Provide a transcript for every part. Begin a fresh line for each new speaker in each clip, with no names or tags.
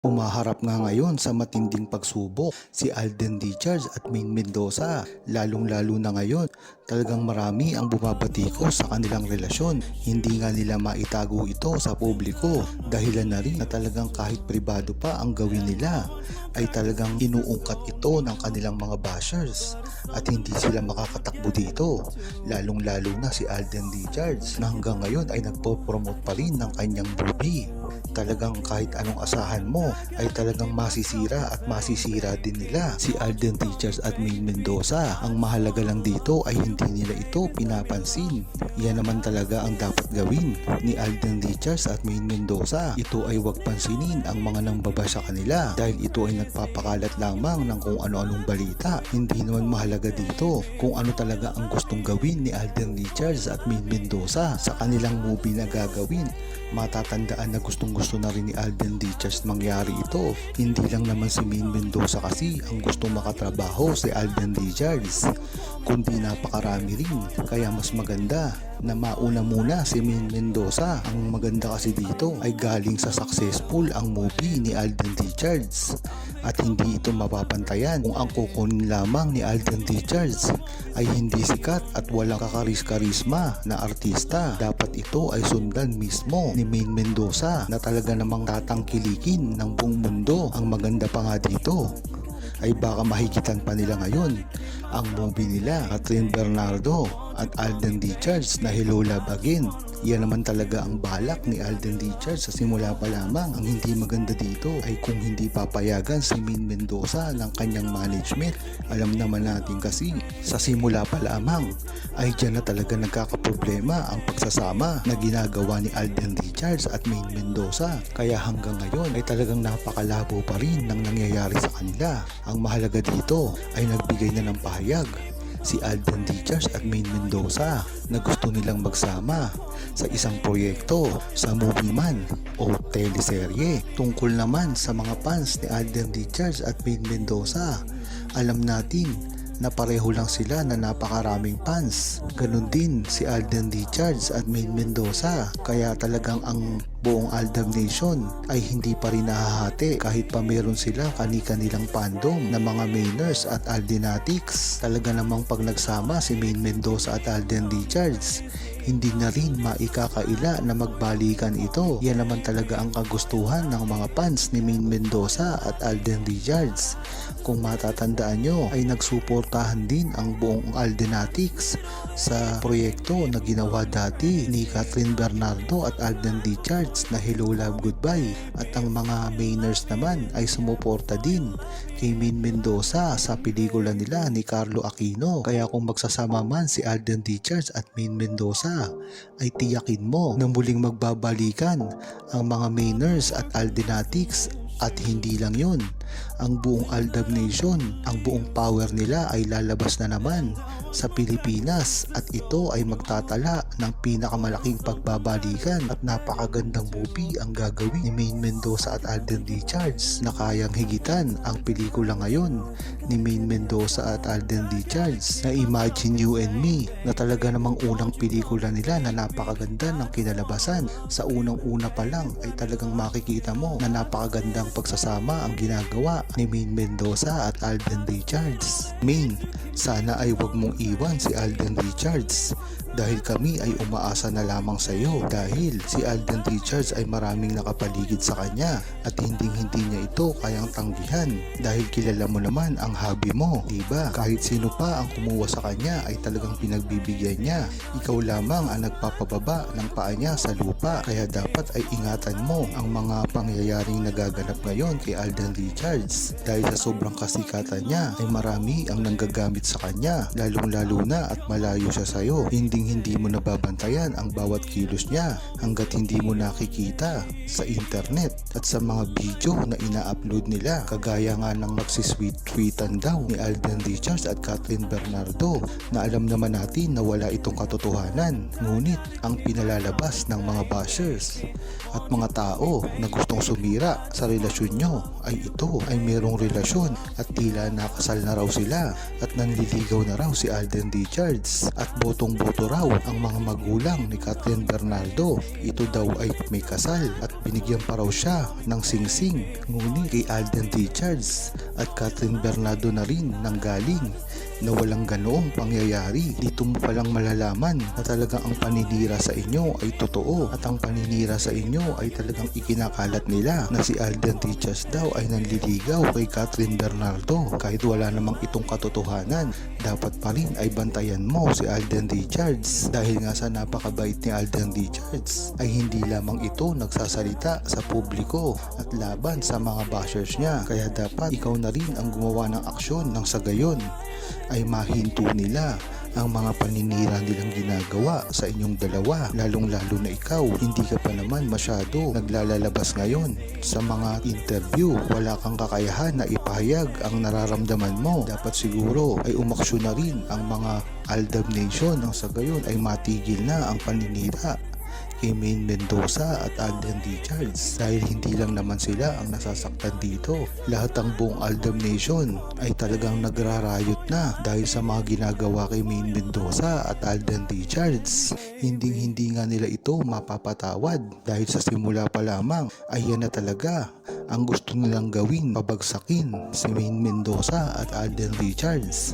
Umaharap nga ngayon sa matinding pagsubok si Alden Richards at Main Mendoza. Lalong-lalo na ngayon, talagang marami ang bumabatiko sa kanilang relasyon. Hindi nga nila maitago ito sa publiko. Dahilan na rin na talagang kahit pribado pa ang gawin nila ay talagang inuungkat ito ng kanilang mga bashers at hindi sila makakatakbo dito. Lalong-lalo na si Alden Richards na hanggang ngayon ay nagpo-promote pa rin ng kanyang movie. Talagang kahit anong asahan mo ay talagang masisira at masisira din nila si Alden Richards at Main Mendoza. Ang mahalaga lang dito ay hindi nila ito pinapansin. Yan naman talaga ang dapat gawin ni Alden Richards at Main Mendoza. Ito ay wag pansinin ang mga nangbaba sa kanila dahil ito ay nagpapakalat lamang ng kung ano-anong balita. Hindi naman mahalaga dito kung ano talaga ang gustong gawin ni Alden Richards at Main Mendoza sa kanilang movie na gagawin. Matatandaan na gustong gusto na rin ni Alden Richards mangyari ito. Hindi lang naman si Main Mendoza kasi ang gustong makatrabaho si Alden Richards, kundi napakarami rin. Kaya mas maganda na mauna muna si Main Mendoza. Ang maganda kasi dito ay galing sa successful ang movie ni Alden Richards at hindi ito mapapantayan kung ang kukunin lamang ni Alden Richards ay hindi sikat at walang kakaris-karisma na artista. Dapat ito ay sundan mismo ni Main Mendoza na talaga namang tatangkilikin ng buong mundo. Ang maganda pa nga dito ay baka mahigitan pa nila ngayon ang movie nila Catherine Bernardo at Alden Richards na Hello Love Again. Yan naman talaga ang balak ni Alden Richards sa simula pa lamang. Ang hindi maganda dito ay kung hindi papayagan si Min Mendoza ng kanyang management. Alam naman natin kasi sa simula pa lamang ay dyan na talaga nagkakaproblema ang pagsasama na ginagawa ni Alden Richards at Main Mendoza. Kaya hanggang ngayon ay talagang napakalabo pa rin ng nangyayari sa kanila. Ang mahalaga dito ay nagbigay na ng pahayag si Alden Richards at Main Mendoza na gusto nilang magsama sa isang proyekto sa movie man o teleserye. Tungkol naman sa mga fans ni Alden Richards at Main Mendoza, alam natin na pareho lang sila na napakaraming fans. Ganon din si Alden Richards at Main Mendoza. Kaya talagang ang buong Aldam Nation ay hindi pa rin nahahati kahit pa meron sila kani-kanilang fandom na mga Mainers at Aldenatics. Talaga namang pag nagsama si Main Mendoza at Alden Richards, hindi na rin maikakaila na magbalikan ito. Yan naman talaga ang kagustuhan ng mga fans ni Main Mendoza at Alden Richards. Kung matatandaan nyo ay nagsuportahan din ang buong Aldenatics sa proyekto na ginawa dati ni Catherine Bernardo at Alden Richards na Hello Love Goodbye at ang mga Mainers naman ay sumuporta din kay Main Mendoza sa pelikula nila ni Carlo Aquino. Kaya kung magsasama man si Alden Richards at Main Mendoza ay tiyakin mo na muling magbabalikan ang mga Mainers at Aldenatics at hindi lang yon, ang buong Aldab Nation, ang buong power nila ay lalabas na naman sa Pilipinas at ito ay magtatala ng pinakamalaking pagbabalikan at napakagandang movie ang gagawin ni Main Mendoza at Alden Richards na kayang higitan ang pelikula ngayon ni Main Mendoza at Alden Richards na Imagine You and Me na talaga namang unang pelikula nila na napakaganda ng kinalabasan. Sa unang-una pa lang ay talagang makikita mo na napakagandang pagsasama ang ginagawa ni Main Mendoza at Alden Richards. Main, sana ay wag mong iwan si Alden Richards dahil kami ay umaasa na lamang sa iyo dahil si Alden Richards ay maraming nakapaligid sa kanya at hindi hindi niya ito kayang tanggihan dahil kilala mo naman ang hobby mo, diba? Kahit sino pa ang kumuha sa kanya ay talagang pinagbibigyan niya. Ikaw lamang ang nagpapababa ng paa niya sa lupa kaya dapat ay ingatan mo ang mga pangyayaring nagaganap ngayon kay Alden Richards dahil sa sobrang kasikatan niya ay marami ang nanggagamit sa kanya lalong lalo na at malayo siya sa iyo. Hindi hindi mo nababantayan ang bawat kilos niya hanggat hindi mo nakikita sa internet at sa mga video na ina-upload nila. Kagaya nga ng magsisweet-tweetan daw ni Alden Richards at Catherine Bernardo na alam naman natin na wala itong katotohanan ngunit ang pinalalabas ng mga bashers at mga tao na gustong sumira sa karelasyon nyo ay ito ay merong relasyon at tila nakasal na raw sila at nanliligaw na raw si Alden Richards at botong-boto raw ang mga magulang ni Kathleen Bernardo. Ito daw ay may kasal at binigyan pa raw siya ng singsing. Ngunit kay Alden Richards at Kathleen Bernardo na rin nang galing na walang ganoong pangyayari. Dito mo palang malalaman na talagang ang paninira sa inyo ay totoo at ang paninira sa inyo ay talagang ikinakalat nila na si Alden Richards daw ay nanliligaw kay Catherine Bernardo. Kahit wala namang itong katotohanan, dapat pa rin ay bantayan mo si Alden Richards dahil nga sa napakabait ni Alden Richards ay hindi lamang ito nagsasalita sa publiko at laban sa mga bashers niya kaya dapat ikaw na rin ang gumawa ng aksyon ng sa gayon ay mahinto nila ang mga paninira nilang ginagawa sa inyong dalawa. Lalong lalo na ikaw hindi ka pa naman masyado naglalalabas ngayon. Sa mga interview wala kang kakayahan na ipahayag ang nararamdaman mo. Dapat siguro ay umaksyon na rin ang mga Aldab Nation nang sa gayon ay matigil na ang paninira kay Main Mendoza at Alden Richards dahil hindi lang naman sila ang nasasaktan dito. Lahat ng buong Aldam Nation ay talagang nagrarayot na dahil sa mga ginagawa kay Main Mendoza at Alden Richards. Hindi hindi nga nila ito mapapatawad dahil sa simula pa lamang ay yan na talaga ang gusto nilang gawin pabagsakin si Main Mendoza at Alden Richards.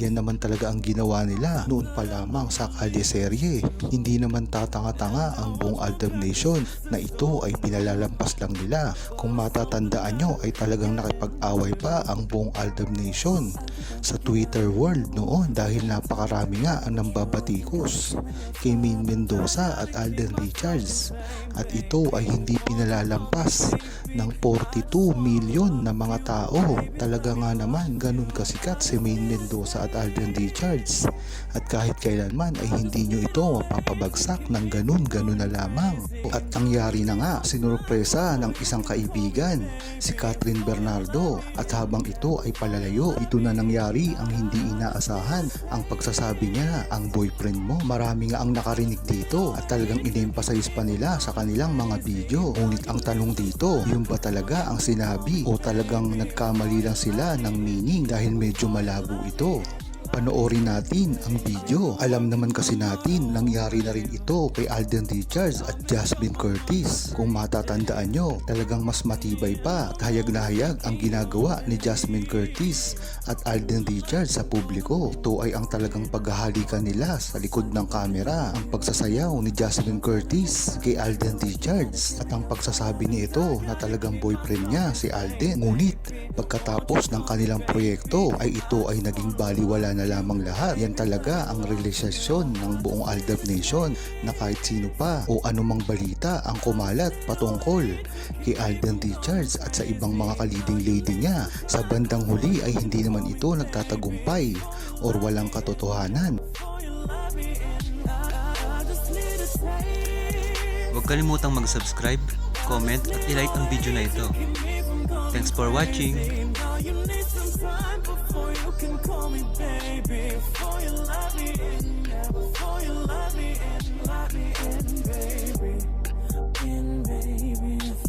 Yan naman talaga ang ginawa nila noon pa lamang sa kalyeserye. Hindi naman tatanga-tanga ang buong Aldam Nation na ito ay pinalalampas lang nila. Kung matatandaan nyo ay talagang nakipag-away pa ang buong Aldam Nation sa Twitter world noon dahil napakarami nga ang nambabatikos kay Main Mendoza at Alden Richards at ito ay hindi pinalalampas ng 42 million na mga tao. Talaga nga naman ganun kasikat si Main Mendoza at Alden Richards. At kahit kailanman ay hindi nyo ito mapapabagsak ng ganun-ganun na lamang. At nangyari na nga sinurpresa ng isang kaibigan si Catherine Bernardo. At habang ito ay palalayo ito na nangyari ang hindi inaasahan. Ang pagsasabi niya ang boyfriend mo marami nga ang nakarinig dito. At talagang in-emphasize pa nila sa kanilang mga video. Ngunit ang tanong dito yung ba talaga ang sinabi? O talagang nagkamali lang sila ng meaning dahil medyo malabo ito panoorin natin ang video. Alam naman kasi natin nangyari na rin ito kay Alden Richards at Jasmine Curtis. Kung matatandaan nyo, talagang mas matibay pa at hayag na hayag ang ginagawa ni Jasmine Curtis at Alden Richards sa publiko. Ito ay ang talagang paghahalikan nila sa likod ng kamera. Ang pagsasayaw ni Jasmine Curtis kay Alden Richards at ang pagsasabi ni ito na talagang boyfriend niya si Alden. Ngunit pagkatapos ng kanilang proyekto ay ito ay naging baliwala na lamang lahat. Yan talaga ang realisasyon ng buong Aldab Nation na kahit sino pa o anumang balita ang kumalat patungkol kay Alden Richards at sa ibang mga kaliding lady niya. Sa bandang huli ay hindi naman ito nagtatagumpay or walang katotohanan.
Huwag kalimutang mag-subscribe, comment at ilike ang video na ito. Thanks for watching!
Time before you can call me baby. Before you love me in, yeah, before you love me in, let me in, baby. In, baby.